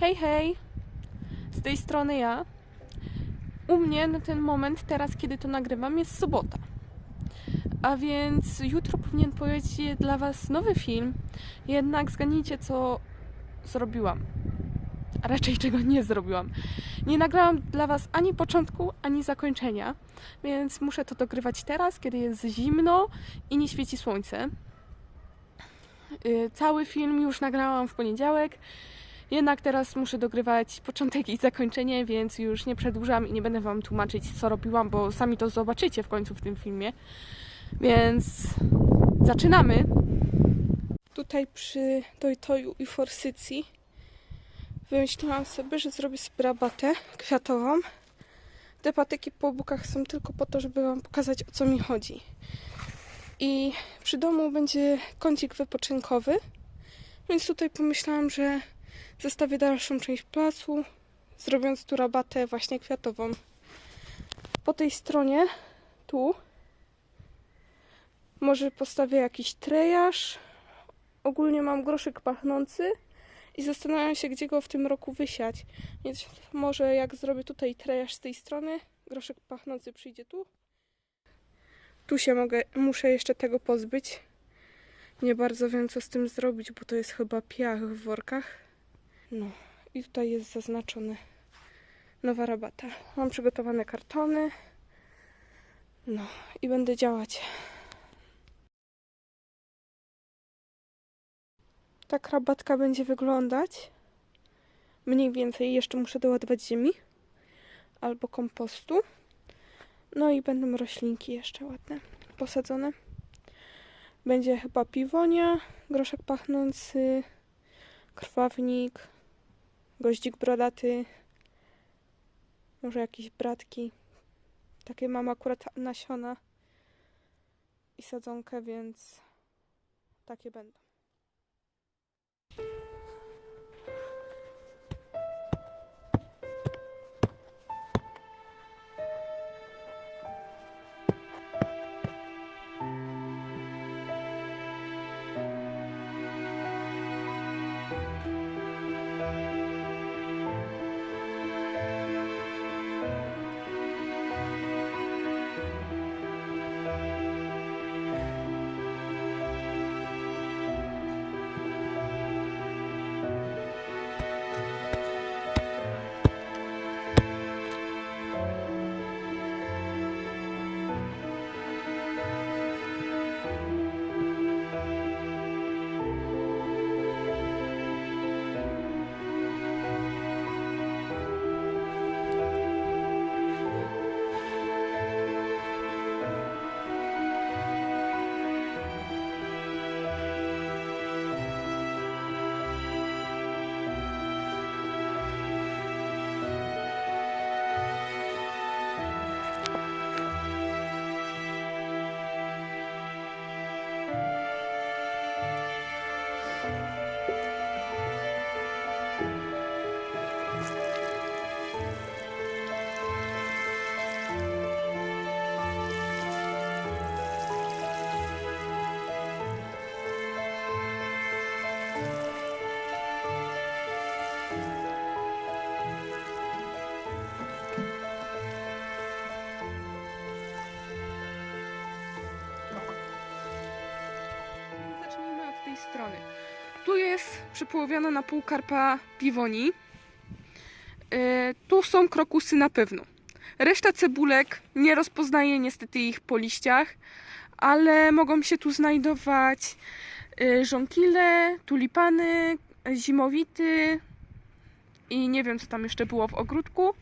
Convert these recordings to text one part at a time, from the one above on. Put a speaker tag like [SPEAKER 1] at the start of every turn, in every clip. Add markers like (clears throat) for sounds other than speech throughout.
[SPEAKER 1] Hej, hej! Z tej strony ja. U mnie na ten moment, teraz kiedy to nagrywam, jest sobota. A więc jutro powinien pojawić się dla Was nowy film. Jednak zgadnijcie, co zrobiłam. A raczej czego nie zrobiłam. Nie nagrałam dla Was ani początku, ani zakończenia, więc muszę to dogrywać teraz, kiedy jest zimno i nie świeci słońce. Y, Cały film już nagrałam w poniedziałek. Jednak teraz muszę dogrywać początek i zakończenie, więc już nie przedłużam i nie będę Wam tłumaczyć, co robiłam, bo sami to zobaczycie w końcu w tym filmie. Więc zaczynamy. Tutaj przy Toy Toyu i Forsycji wymyśliłam sobie, że zrobię sobie rabatę kwiatową. Te patyki po bokach są tylko po to, żeby Wam pokazać, o co mi chodzi. I przy domu będzie kącik wypoczynkowy, więc tutaj pomyślałam, że zostawię dalszą część placu, zrobiąc tu rabatę właśnie kwiatową. Po tej stronie, tu, może postawię jakiś trejaż. Ogólnie mam groszek pachnący i zastanawiam się, gdzie go w tym roku wysiać. Więc może jak zrobię tutaj trejaż z tej strony, groszek pachnący przyjdzie tu. Tu się mogę, muszę jeszcze tego pozbyć. Nie bardzo wiem, co z tym zrobić, bo to jest chyba piach w workach. No i tutaj jest zaznaczone nowa rabata. Mam przygotowane kartony. No i będę działać. Tak rabatka będzie wyglądać. Mniej więcej jeszcze muszę doładować ziemi albo kompostu. No i będą roślinki jeszcze ładne, posadzone. Będzie chyba piwonia, groszek pachnący, krwawnik, goździk brodaty, może jakieś bratki. Takie mam akurat nasiona i sadzonkę, więc takie będą. Strony. Tu jest przypołowiona na pół karpa piwoni. Yy, tu są krokusy na pewno. Reszta cebulek nie rozpoznaję niestety ich po liściach, ale mogą się tu znajdować yy, żonkile, tulipany, zimowity i nie wiem co tam jeszcze było w ogródku,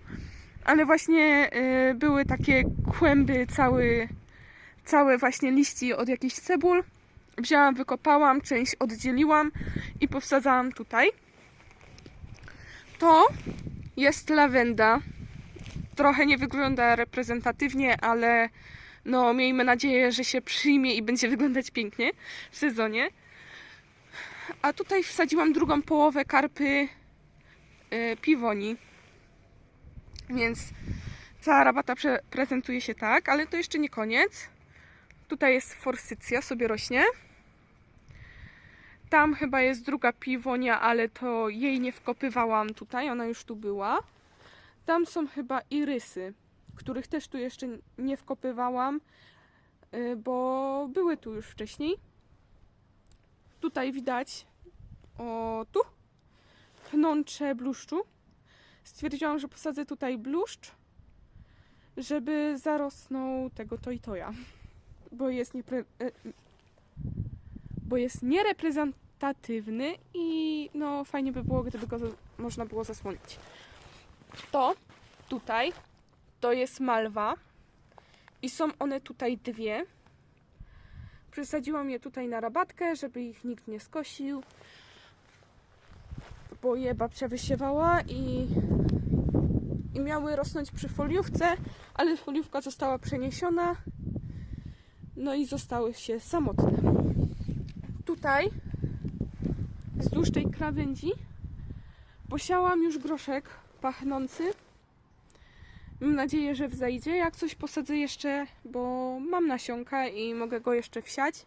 [SPEAKER 1] ale właśnie yy, były takie kłęby cały, całe właśnie liści od jakichś cebul wzięłam, wykopałam, część oddzieliłam i powsadzałam tutaj. To jest lawenda. Trochę nie wygląda reprezentatywnie, ale no miejmy nadzieję, że się przyjmie i będzie wyglądać pięknie w sezonie. A tutaj wsadziłam drugą połowę karpy y, piwoni. Więc cała rabata prezentuje się tak, ale to jeszcze nie koniec. Tutaj jest forsycja, sobie rośnie. Tam chyba jest druga piwonia, ale to jej nie wkopywałam tutaj, ona już tu była. Tam są chyba irysy, których też tu jeszcze nie wkopywałam, y, bo były tu już wcześniej. Tutaj widać, o tu, pnącze bluszczu. Stwierdziłam, że posadzę tutaj bluszcz, żeby zarosnął tego to i toja, bo jest niepre, e, bo jest niereprezentatywny i no fajnie by było, gdyby go można było zasłonić. To tutaj to jest malwa i są one tutaj dwie. Przysadziłam je tutaj na rabatkę, żeby ich nikt nie skosił, bo je babcia wysiewała i, i miały rosnąć przy foliówce, ale foliówka została przeniesiona, no i zostały się samotne. Tutaj, wzdłuż tej krawędzi, posiałam już groszek pachnący. Mam nadzieję, że wzejdzie. Jak coś posadzę jeszcze, bo mam nasionka i mogę go jeszcze wsiać.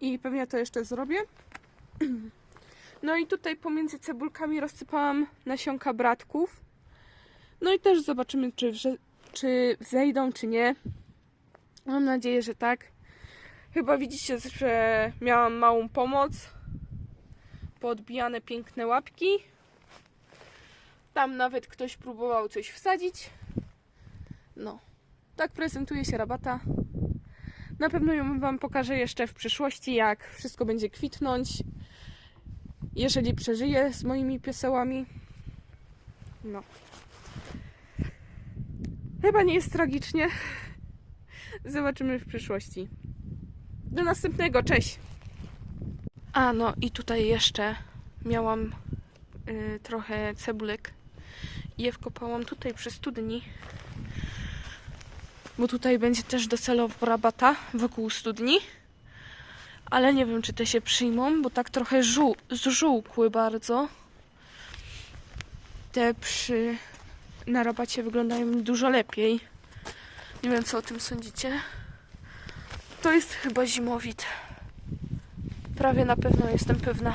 [SPEAKER 1] I pewnie to jeszcze zrobię. (clears throat) No i tutaj pomiędzy cebulkami rozsypałam nasionka bratków. No i też zobaczymy, czy, czy wzejdą, czy nie. Mam nadzieję, że tak. Chyba widzicie, że miałam małą pomoc. Podbijane piękne łapki. Tam nawet ktoś próbował coś wsadzić. No, tak prezentuje się rabata. Na pewno ją Wam pokażę jeszcze w przyszłości, jak wszystko będzie kwitnąć. Jeżeli przeżyję z moimi piesełami. No. Chyba nie jest tragicznie. Zobaczymy w przyszłości. Do następnego, cześć! A no i tutaj jeszcze miałam y, trochę cebulek i je wkopałam tutaj przy studni. Bo tutaj będzie też docelowo rabata wokół studni. Ale nie wiem, czy te się przyjmą, bo tak trochę żół, zżółkły bardzo. Te przy na rabacie wyglądają dużo lepiej. Nie wiem, co o tym sądzicie. To jest chyba zimowit. Prawie na pewno jestem pewna.